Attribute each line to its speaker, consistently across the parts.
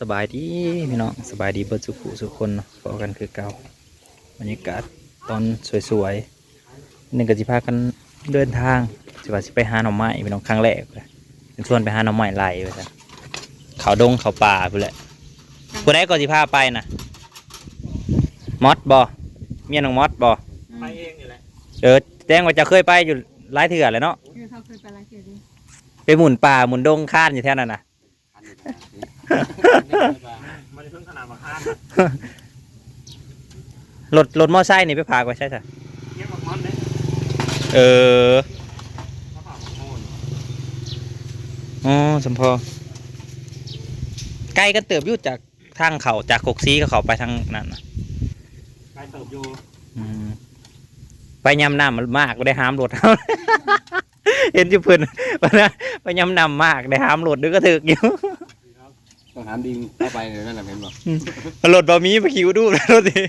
Speaker 1: สบายดีพี่น้องสบายดีเบิดสุขุสุขคนเนาะพอกันคือเก่าบรรยากาศตอนสวยๆนี่ก็สิพากันเดินทางสิว่าสิไปหาหน่อไม้พี่น้องครั้งแรกเลยเป็นชวนไปหาหน่อไม้ไหลไปซะเขาดงเขาป่าไปแหละผู้ใดก็สิพาไปนะมอสบอเมียน้องมอสบอ
Speaker 2: ไปเองนี่แหละ
Speaker 1: เออแจ้งว่าจะเคยไปอยู่หลายเถื่อเลยเนาะ
Speaker 3: เออเขาเคยไปร้านเกียรติ
Speaker 1: ไปหมุนป่าหมุนดงข้านอยู่แถวนั้นนะ
Speaker 2: มันเพิ่งขนาดมาค้า
Speaker 1: รถรถมอไซค์นี่ไปพากไว้ใช่ไหม
Speaker 2: เยี่ยมมอนเลย
Speaker 1: เอออ๋อสมพอไกลกันเติบยุจากทางเขาจากกกซีก็เขาไปทางนั้นนะ
Speaker 2: ไปเติบอยู่
Speaker 1: ไปยำน้ำมันมากได้ห้ามรถเห็นจุเพิ่นว่านะไปยำน้ำมากได้ห้ามรถด้วยก็ถึกอยู่
Speaker 4: ต้องหามดิงเข้าไปเลยนั่นแหละเห็นบอก
Speaker 1: รถบะมีไปคิวดูแล้วรถดิ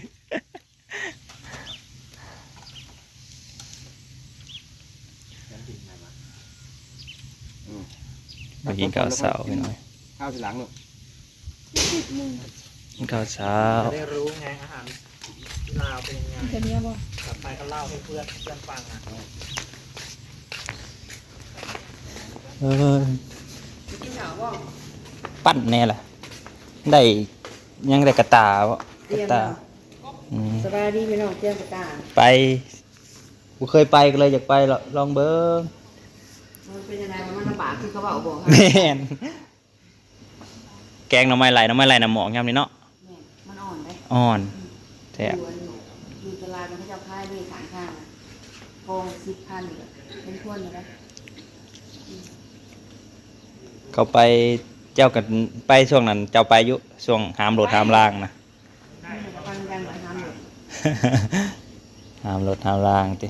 Speaker 1: ไปกินข้าวเสาไปหน่อย
Speaker 4: ข้าวทีหลังลูก
Speaker 1: กินข้าวเช้า
Speaker 2: จะได้รู้ไงอาหารที่ลาวเป็นยังไง
Speaker 3: จะเนี้ยบ่
Speaker 2: กลับไปก็เล่าให้เพื่อนเพื่อนฟังอะ
Speaker 1: เออปั้นแน่ล่ะ ได้ยังได้กระตาวะกระตาอืม
Speaker 3: สบายดีพี่น้องเตรียมกระตา
Speaker 1: ไปกูเคยไปก็เลยอยากไปลอลองเบิ้ง
Speaker 3: มันเป็นยังไงมันลำบากคือเขาบอกบอก
Speaker 1: แม่นแกงหน่อไม้ไหลหน่อไม้ไหลน้ำหมอกยามนี้เนาะ
Speaker 3: มันอ่อนได้
Speaker 1: อ่อนแท้
Speaker 3: อยู่อยู่ตลาดมันเขาจะพายนี่ขายข้างทองสิบพันเป็นทวนอยู่แล้ว
Speaker 1: เขาไป เจ้ากันไปช่วงนั้น เจ้าไปอยุช่วงหามรถหามล่างนะ
Speaker 3: ฟังกันหลายทำหมด
Speaker 1: หามรถหามล่างติ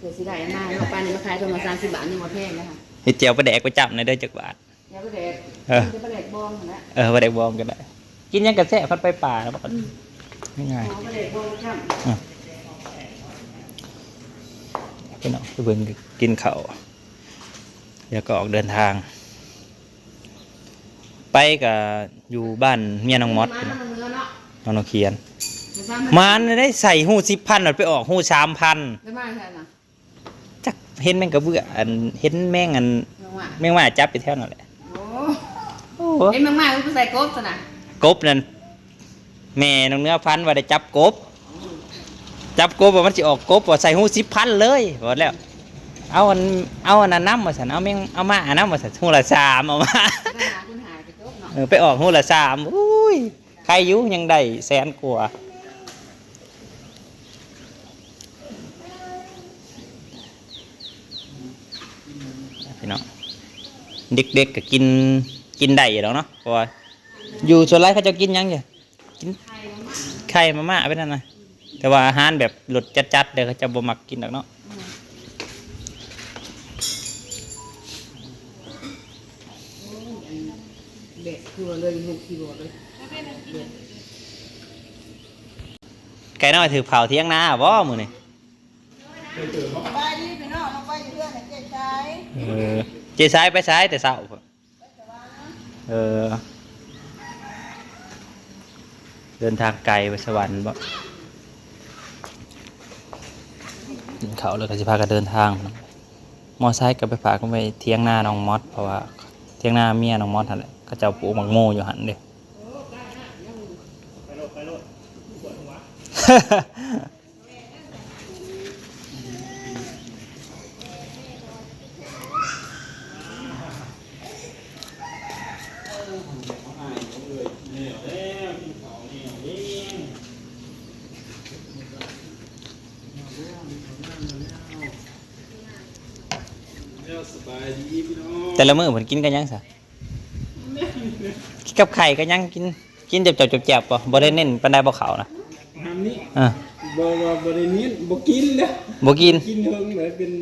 Speaker 3: เกิดสิได้มากเราไปนี่มาขายตัวมาสามสิบบาทนี่หมดแพงนะคะ
Speaker 1: เฮ็ดเจียวไปแดกไปจับในอยเด้อจักบาท
Speaker 3: แล้วก็เด็ด
Speaker 1: เออ
Speaker 3: จะไปเด็ดบองนะ
Speaker 1: เออไปแดกบอมก็ได้ กินหยังกระแสพัดไปป่าแล้วบอกง่าย
Speaker 3: เอาไปเด็ดบองจ้
Speaker 1: ๆพี่น้องไปเบิ่งกินข้าวแล้วก็ออกเดินทาง ไปกับอยู่บ้านเมียน้องมอส
Speaker 3: มันมันเนื้อเนาะ
Speaker 1: น้องนกเขียน
Speaker 3: มา
Speaker 1: มันได้ใส่หูสิบพันไปออกหูสามพัน
Speaker 3: ไม่มากใช่ไหม
Speaker 1: จักเห็นแมงกระเบื้ออันเห็นแมงอัน
Speaker 3: น้องว่า
Speaker 1: แมงว่าจับไปแถวนั่นแหละ
Speaker 3: โอ้
Speaker 1: โอ้โห
Speaker 3: เอ็มมากๆคือใส่กบซะนะ
Speaker 1: กบนั่นแม่น้องเนื้อพันธุ์ว่าได้จับกบ จับกบว่ามันจะออกกบว่าใส่หูสิบพันเลยบอกแล้วเอาอันเอาอันนั้นน้ำมาสันเอาแมงเอามาอันน้ำมาสันหูละสามเอามา
Speaker 3: เนาะ
Speaker 1: เออไปออกหูละสามอุ้ยใครอยุยังได้แสนกว่าพี่น้องเด็กๆก็กินกินได้อยู่แล้วเนาะเพราะว่าอยู่ส่วนไรเขาจะกินหยังไงกินไข่มาม่าไปนั่นนะแต่ว่าอาหารแบบหลุดจัดๆเดี๋ยวเขาจะบ่มักกินหรอกเนาะ
Speaker 3: เด็กคือเลยลูกคีย์บอร์ดเลย
Speaker 1: ไก่น้อยถือเผาเที่ยงนาบ่มือนี่
Speaker 5: ไปดิพี่น้องเราไปอยู่เพื่อนน่ะเจ๊ชาย
Speaker 1: เออเจซ้ายไปซ้ายแต่เศร้าพุ่นเออ เดินทางไกลไปสวรรค์บ่กินเขาวแล้วก็สิพากันเดินทาง มอไซค์ก็ไปฝากก็ไปเที่ยงหน้าน้องมอสเพราะว่าเที่ยงหน้าเมียน้องมอสนั่นแหละ ก็จะเอาปลูกมักโมอยู่หันเด้
Speaker 2: ไปโลดไปโลดปว
Speaker 1: แต่ละมื้อเพิ่นกินกันยังซะ กินกับไข่ก็ยังกินกินจับจับๆแจบๆบ่บ่ได้เน้นปานใดบ่เขานะ
Speaker 6: ทำนี่
Speaker 1: อ่า
Speaker 6: บ่บ่บ่ได้เนี้บ่กินเลย
Speaker 1: บ่กิน
Speaker 6: กินเฮิงเลยเป็น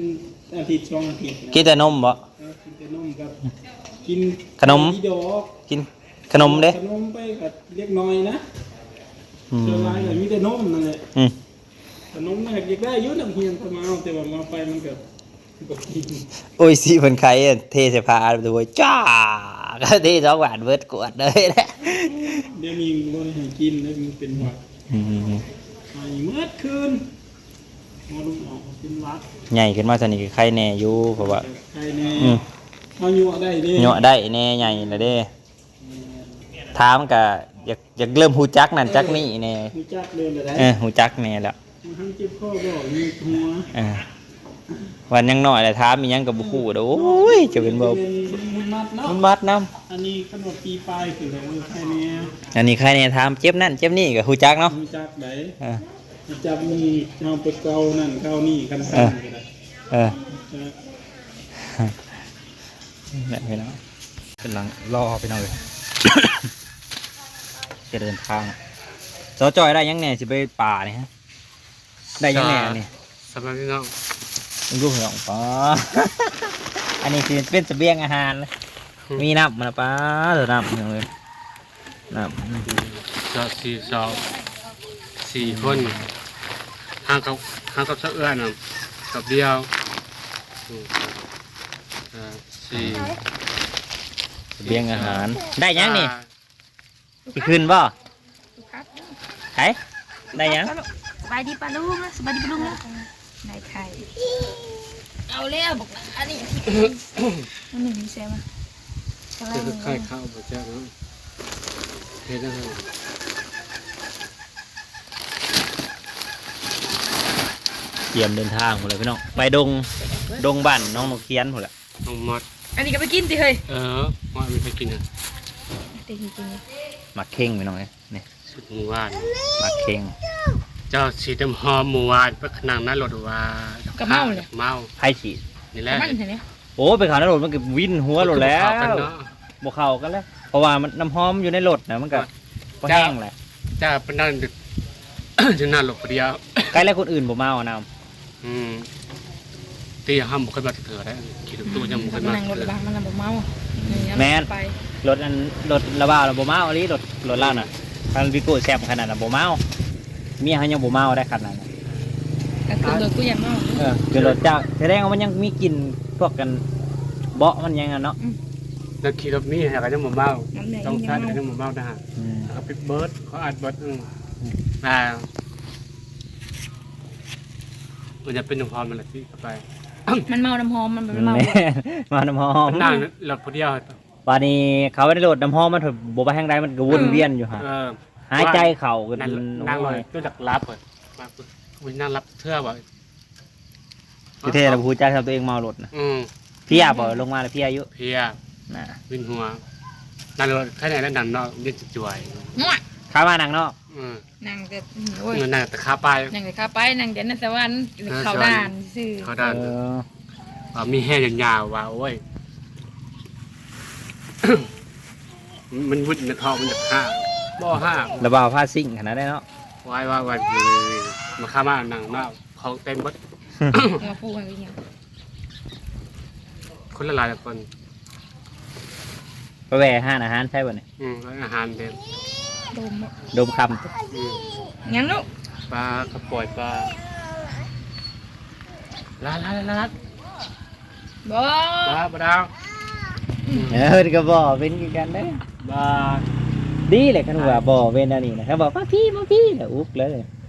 Speaker 6: อาทิตย์สองอาทิตย์นะ
Speaker 1: กินแต่นมบ่
Speaker 6: เออกินแต่นมกับกิน
Speaker 1: ขนม
Speaker 6: อีดอก
Speaker 1: กินขนมเด้
Speaker 6: ขนมไปกับเล็กน้อยนะ
Speaker 1: อืม
Speaker 6: ส่วนหลายก็มีแต่นมนั่นแหละ
Speaker 1: อืม
Speaker 6: ขนมน่ะอยากได้อยู่น้ำเฮียนก็มาเอาแต่ว่ามาไปมันก็บ่กิน
Speaker 1: โอ้ยสิเพิ่นไข่อะเทใส่ผ้าดูไว้จ้า ก็เทสองหวานเบิดกวดเลยแหละ
Speaker 6: เดี๋ยวนี้บ่ได้ให้กินแล้วมันเป็นหวัด
Speaker 1: อืม
Speaker 6: ไอ้เมื่อคืนหมอลูกออกเป็นหวัด
Speaker 1: ใหญ่ขึ้นมาสนิทกับใครแน่อยู่เพราะว่า
Speaker 6: ใครแน่
Speaker 1: อืม
Speaker 6: เอาอยู่ได้เด้
Speaker 1: เหาะได้แน่ใหญ่ละเด้ถามก็อยากอยากเริ่มฮู้จักนั่นจักนี่แน่
Speaker 6: รู้จักเดินไปได้
Speaker 1: เออฮู้จักแน่แล้ว
Speaker 6: มันทั้งเจ็บข้อบอกมีหัว
Speaker 1: เออวันยังน้อยแหละถามมีหยังก็บ่ฮู้เด้อโอ้ยจะเป็นบ่
Speaker 6: มัน มัดเนาะ
Speaker 1: มันบัดนํ
Speaker 6: อันนี้ขนมปีปลายคืออะไรใครเนี่ย
Speaker 1: อันนี้ใครแน่ถามเจ็บนั่นเจ็บนี่ก็ฮู้จักเนาะ
Speaker 6: รู้จักไหน
Speaker 1: เออ
Speaker 6: จับมือเอาไปเกานั่นเกานี่กันสั่นก็ได้
Speaker 1: เออ
Speaker 6: จะ
Speaker 1: นี่พี่น้องกำลังรอพี่น้องเลยจะเดินทางสอจอยได้ยังแน่สิไปป่านี่ฮะได้ยังแน่นี่
Speaker 2: สำหรับพี่น้อง
Speaker 1: มึงดูเหรองป้าอันนี้คือเป็นเสบียงอาหารเลย มีน้ำมันนะป้าเดี๋ยวน้ำยังเลยน้
Speaker 7: สอบสี่สอบสี่คนห่างกับห่างกับเสะเอื้อนน่ะกับเดียวอืมเอ่อสี่ำ
Speaker 1: เสบียงอาหาร ได้ยังนี่
Speaker 7: อ่า
Speaker 1: สิขึ้นบ่
Speaker 3: ครับ
Speaker 1: ไห้ได้ยัง
Speaker 3: สบายดีปะลุงนะสบายดีปะลุงนะได้ไข่เอาแล้วบอกอันนี้อันหนึ่งมีแซมอะ
Speaker 7: จะคือไข่ข้าวบะเจ้าเนาะเฮ็ดนะครับ
Speaker 1: เตรียมเดินทางหมดเลยพี่น้อง ไปดง ดงบ้านน้องนกเคียนหมดแหละ
Speaker 7: น้องมอด
Speaker 3: อันนี้ก็ไปกินสิเฮ้ย
Speaker 7: เออมอดไม่ไปกินอะ
Speaker 3: แต่จริง
Speaker 1: หมักเข่งพี่น้องเลยนี่
Speaker 7: สุดหมู่วาน
Speaker 1: หมักเข่ง
Speaker 7: เจ้าสีดำหอมหมู่วานไปขนังนั้นรถว่าเมา
Speaker 1: ไผ่ฉีด
Speaker 7: นี่แห
Speaker 3: ๆ
Speaker 7: ละ
Speaker 3: มันเห็นไหม
Speaker 1: โอ้ไปขาวในรถมันก็วิ่นหัวรถแล้ว
Speaker 7: เข้ากันเนาะ
Speaker 1: บกเข้ากันแล้วเพราะว่ามันน้ำหอมอยู่ในรถนะมันก็บ่แห้งแหละ
Speaker 7: จ้าเป็นนั่นดึกจะน่าหลบเดียว
Speaker 1: ใกล้แล้วคนอื่นบ่มาเอาน้
Speaker 7: อืมตีห้ามบุคคลมาเถื่อได้ขี่รถตู้ยังบุคค
Speaker 3: มั
Speaker 7: ล
Speaker 3: น
Speaker 7: มา
Speaker 3: นั่งรถ
Speaker 7: เถื่อ
Speaker 3: บังมันนั่งบ่เมาไปำ
Speaker 1: รถอันรถระบาวน่ะบ่มาเอาลีรถรถเล่าน่ะคันวิโก้แซ่บขนาดน่ะบ่มาเอาเมียเขายังบ่มาเอาได้ขนาดนั้น
Speaker 3: ก็คือรถกูอยากเมา
Speaker 1: เออคือรถเจ้าแสดงว่ามันยังมีกลิ่นพวกกันเบาะมันยังอะเนาะ
Speaker 7: แล้วขี่รถนี่หากันยังหมู่เมา
Speaker 3: น้ำแดง
Speaker 7: ต้อง
Speaker 3: ยั
Speaker 7: ชาร์
Speaker 3: ง
Speaker 7: จ
Speaker 3: เมา
Speaker 7: ยังหมู่เมานะฮะ
Speaker 1: อืม
Speaker 7: แล้วก็ปิดเบิร์ดเขาอัดเบิร์ดอืมอ่ามันจะเป็นน้ำหอมมันแหละที่เข้าไป
Speaker 3: มันเมาน้ำหอมมันเป็นเมา
Speaker 1: แม่มาน้ำหอม
Speaker 7: มันนั่งรถพอดียว
Speaker 1: วันนี้เขาไม่ได้โหลดน้ำหอมมันถูกบ่ไปทางใดมันก็วนเวียนอยู่ฮะ
Speaker 7: เออ
Speaker 1: หายใจเข่ากัน
Speaker 7: นั่งนั่งเลยตัวจากรับเปิด มาปุ๊บวิ่งนั่งรับเทื่อบ่
Speaker 1: คือเท่นะผู้จ้าทำตัวเองเมารถนะ
Speaker 7: อืม
Speaker 1: พี่อาบอกลงมาแล้วพี่อายุ
Speaker 7: เพลีย
Speaker 1: นะ
Speaker 7: วินหัวนั่งรถแค่ไหนแล้วนั่งนอกเล่นจ่วย
Speaker 3: ง่วง
Speaker 1: ข้ามานังเนาะ
Speaker 7: อืม
Speaker 3: นั่งแต่โอ้ย
Speaker 7: เงินนั่งแต่ขาไป
Speaker 3: นั่งแต่ข้าไปนั่งแต่นั่นแต่ว่าเขาด่านซื่อ
Speaker 7: เขา
Speaker 1: เอ
Speaker 7: ด้าน
Speaker 1: อ
Speaker 7: ว่ามีแห่ยาวๆว่าโอ้ยมันวุ่นในท้องมันจะห้าบ่ห้า
Speaker 1: ระบาวผ้าซิ่งขนาดได้เนาะ
Speaker 7: วายวายวัน มาข้ามาหนังมากของเต็มหมด
Speaker 3: มาพูดกันอย่าง
Speaker 7: คนละหลายคน
Speaker 1: ไปแหวะห้านอาหารใช่ป่ะเนี่ย
Speaker 7: อืมแล้วอาหารเต็ม
Speaker 3: ดม
Speaker 1: ดมค
Speaker 7: อืม
Speaker 3: งั้นลูก
Speaker 7: ปลากระปล่อยปลาลาลาลาลา
Speaker 3: บ่
Speaker 7: ปลาปลาดาวำ
Speaker 1: เออก็บ่เป็นคือกันได้อ
Speaker 7: ปลา
Speaker 1: ดีเลยคันว่าบ่เป็นอันนี้นะเขาบอกมาพี่มาพี่เนี่ยอุ๊บเลย
Speaker 3: ค่ะนั่ง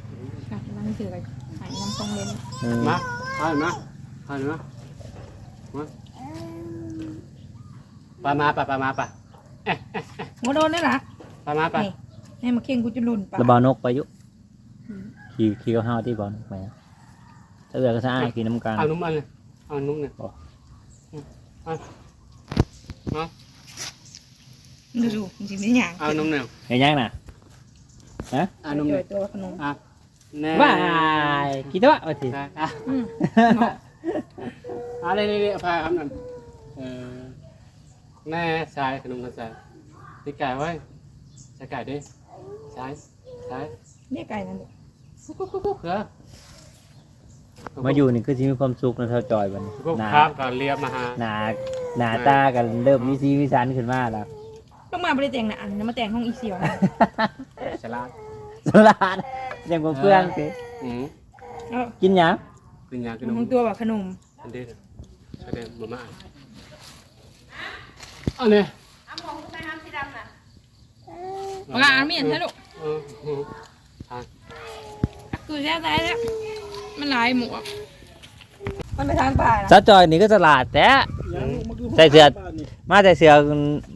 Speaker 3: ถือไปหายน้ำตรงเลย
Speaker 1: อืม
Speaker 7: มาทานมาทานมามาปลามาปลาปลามาปลา
Speaker 3: หัวโดนได้หรอ
Speaker 7: ปลามาปลา
Speaker 3: นี่ให้มาเข่งกูจะลุนปะ
Speaker 1: ระบาวนกไปอยุขี่ขี่ก็ห้าวที่บ่อนกไปนะถ้าเอือก็สะอาดกินน้ำกัน
Speaker 7: เอานุ่มอันเลยเอานุ่มเนี่ย
Speaker 3: ดูดูจริงๆนี่อย่าง
Speaker 7: เอานุ่มเนี่ย
Speaker 1: เห็นยังน่ะ
Speaker 7: เอานุ่ม
Speaker 3: จ่
Speaker 7: เนี่
Speaker 3: อยยตัวขนม
Speaker 7: อะ แน่
Speaker 1: ว้ายกี่ตัวเอาสิ
Speaker 7: ได้อะ
Speaker 3: อืม
Speaker 7: เอาเลยเลยเอาพาครับนั่นเออแน่ชายขนมกันชายนี่ไก่ไว้ใส่ไก่ดิชายชาย
Speaker 3: เนี่ยไก่นั่นเด็ก
Speaker 7: กุ๊กกุ๊กกุ๊กกุ๊กเหรอ
Speaker 1: มาอยู่นี่คือชีมีความสุขนะเท่าจอยบัดน
Speaker 7: กุ๊ก
Speaker 1: หนา
Speaker 7: ครับก็เรียบมาหา
Speaker 1: หนาหนาตากันเริ่มมีซีวิสันขึ้นมาแล้ว
Speaker 3: ต้องมาบริแต่งนะอันนี้มาแต่งห้องอีเสียวนะ
Speaker 7: ฉลาด
Speaker 1: สลาด ยังบ่เพื่อนสิ
Speaker 7: อืม
Speaker 3: เอา
Speaker 1: กินหยัง
Speaker 7: กินยากินน
Speaker 3: ห้
Speaker 7: ม
Speaker 3: องตัวแบบขนม
Speaker 7: อันเดียวใช่เด็มาม่าเอาเนี่ย
Speaker 5: เอาหมองไปทำสีดำน่ะ
Speaker 3: ปลาเมียนใช่ลูก
Speaker 7: เออเออ
Speaker 3: คือแท้ๆแล้วมันหลายหมวกมันไปทางป่านะ
Speaker 1: ซาจอยนี่ก็ตลาดแต่ ใส่เสื้อ มาแต่เสือ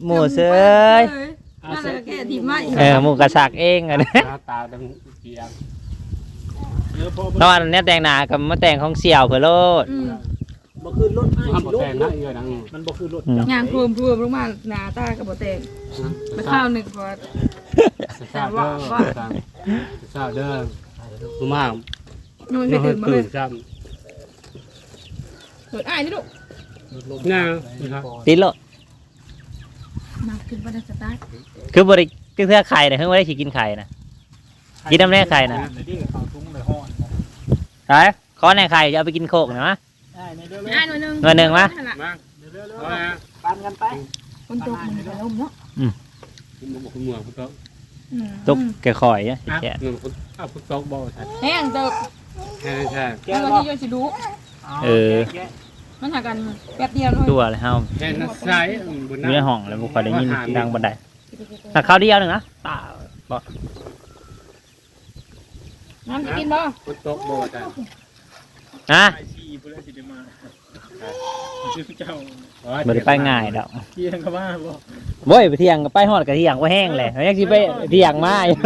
Speaker 1: หมูเสย
Speaker 3: น่าจะแก่ทีมากอีก
Speaker 1: เออหมูกระสักเองอันนี้
Speaker 7: หน้าตาดำเกียง
Speaker 6: เออพอ
Speaker 1: ตอนนี้แต่งหน้ากับมาแต่งของเสี่ยวเพื่อโลด
Speaker 3: อืม
Speaker 6: บ่คือรถไอ้
Speaker 7: ห้าม
Speaker 6: สิ
Speaker 7: บ่
Speaker 6: รถ
Speaker 7: แต่งนะอีกนะ
Speaker 6: มันบ่คือรถ
Speaker 1: อืม
Speaker 6: จับ
Speaker 3: งานพรวมพรวมลงมาหนาตากับโบเตงไปข้าวหนึ่งพอ
Speaker 7: ทราบเด้อทราบเด้อรู้มาก
Speaker 3: นู่น
Speaker 7: ไม่
Speaker 3: ไป
Speaker 7: ตื่
Speaker 3: ตื่
Speaker 7: น
Speaker 3: นมา
Speaker 7: ตื่
Speaker 3: เล
Speaker 7: น
Speaker 3: ย
Speaker 7: จ
Speaker 3: เปิดอ้ายนี่ลูกำ
Speaker 7: น่านะครับ
Speaker 1: ติดโลด
Speaker 3: มาขึ้นบันไดสตาร์ท
Speaker 1: คือบริ คือเพื่อไข่นะเพิ่งไม่ได้สิกินไข่นะ กินน้ำแร่ไข่นะ
Speaker 6: เดี๋ยวนี้เขาทุ่งเลยห้อน
Speaker 1: ใช่ขอแน่ไข่จะเอาไปกินโคกหน่อยมะ
Speaker 6: ได้ในเด้อเลย
Speaker 3: อ้ายหน่อยหนึง
Speaker 1: หน่อยหนึ่งวะ
Speaker 7: มา
Speaker 6: เดี๋ยวเด้อเลย
Speaker 7: เอาละ
Speaker 6: ปันกันไป
Speaker 3: คนตกมันจะล้มเนาะ
Speaker 7: คุณบอกคุณเมืองคุณโต๊ะ
Speaker 3: อืม
Speaker 1: ตุกแกะข่อยเนี่ย
Speaker 7: อะ
Speaker 1: แกะ
Speaker 7: เงินคุณอ้าวคุณโต๊ะบอกใช่
Speaker 3: แห้งเติบ
Speaker 7: ใช่ใช่
Speaker 6: แกะ
Speaker 3: เมื่อ
Speaker 6: บ่
Speaker 3: ที่โยนสิรู้
Speaker 1: เออ
Speaker 6: แกะ
Speaker 3: มันหากันแป๊บเดียวเลย
Speaker 1: ตัวเลยเฮา
Speaker 7: แค่นั้นใช่บน
Speaker 1: อยู่ในห้องแล้วบุคคลได้ยินดังบันได ถ้าเขาวเดียวหนึ่งนะตาบ่
Speaker 3: น้ำจะกินบ่
Speaker 7: คุณโต๊ะบอกใช่
Speaker 1: ฮะ
Speaker 6: ไอ้ชีพุ่นแล้วสิได้มาชื่อเจ้า
Speaker 1: บ่ได้ไปง่ายดอก
Speaker 6: เที่ยงก็ว่าบ่
Speaker 1: โว้ยไปเที่ยงก็ไปฮอดกับเที่ยงก็แห้งเลยยังสิไปเที่ยงมาอยู่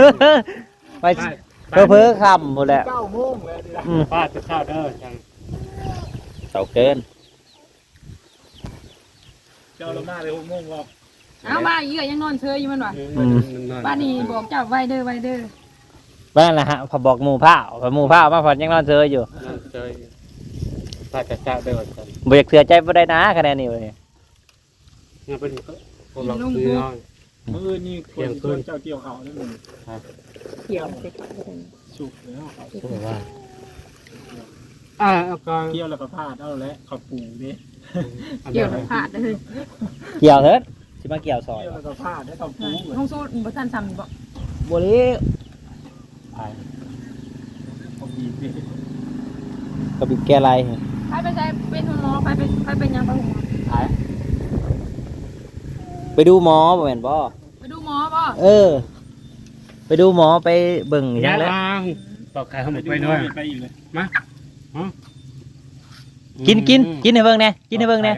Speaker 1: ไปเพ้อเพ้อๆค่ำหมดแล้ว
Speaker 6: เก้าโมงแล้วเดี๋ยว
Speaker 1: อืม
Speaker 7: ป้าจะข้าวเด้อจัง
Speaker 1: เสาเกิน
Speaker 6: เจ้าละมาเลยหกโมงบ่
Speaker 3: เอามาอีกอะยังนอนเชยอยู่มันวะ
Speaker 1: อืม
Speaker 3: บ้านนี้บอกเจ้าไว้เด้อไว้เด้อ
Speaker 1: บ้านนะฮะพอบอกหมู่ผ้าพอหมู่ผ้ามาพอยังนอนเจออยู่
Speaker 7: นั่นเจอป้าจะข้าวเด้อจัง
Speaker 1: บ่อยากเสือใจบ่ได้นะคะแนนนี่เว้ย
Speaker 7: งั้นเป็นคนเราซื้อน้อย
Speaker 6: มื้อนี้คนชวนเจ้าเกี่ยวเขานั่นมึง
Speaker 3: เกี่ยว
Speaker 6: สุกแล้ว
Speaker 7: บอกว่าอ่าเอาก่อน
Speaker 6: เกี่ยวแล้วก็พาดเอาแล้วเขาปูเด้
Speaker 3: เกี่ยวผ่าดเลย
Speaker 1: เกี่ยวเถิด สิมาเกี่ยวซอย
Speaker 6: เกี่ยวแล้วก็พาดให้เขาปูเหมือน
Speaker 3: ห้องสู้บ่ทันซ้ำบ่
Speaker 1: บ่ลี
Speaker 6: เขาบีบเด้
Speaker 1: ก็บิดแกอะไร
Speaker 3: ไปไปใช้เป็นหมอไปไปไปเป็นยังไปหมอ
Speaker 1: ไปดูหมอบ่แม่นบ่
Speaker 3: ไปดูหมอบ่
Speaker 1: เออ ไปดูหมอไปเบิ่งหยั
Speaker 7: ยังง
Speaker 1: แล้ว
Speaker 7: ล่างบอกใครเขาหมดไป
Speaker 6: ไป
Speaker 7: ด้วย
Speaker 6: ไปอีกเลย
Speaker 1: กินกินกินให้เบิ่งแหน่กินให้เบิ่งแหน่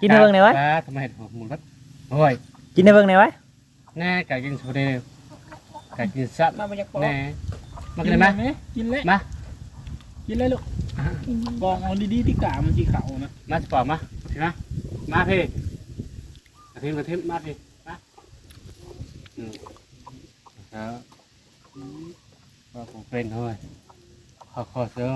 Speaker 1: กินให้เบิ่งแหน่ไว้
Speaker 7: ทำไมเห็ดหมูรัด โอ้ย
Speaker 1: กินให้เบิ่งแหน่ไว้
Speaker 7: แน่ไก่กินโซเดียวไก่กินซับ
Speaker 3: มาบ่อยากบอก
Speaker 7: แน่มากินไหม
Speaker 6: กินเลย
Speaker 7: มา
Speaker 6: กินเลยลูกบองเอาดีๆที่กามันที่เขานะ
Speaker 7: มาสปอร์ตมาเห็นไหมมาพี่มาพี่มาพี่มาพี่มาอืมครับว่าผมเป็นเฮ้ยขอขอเสื้อ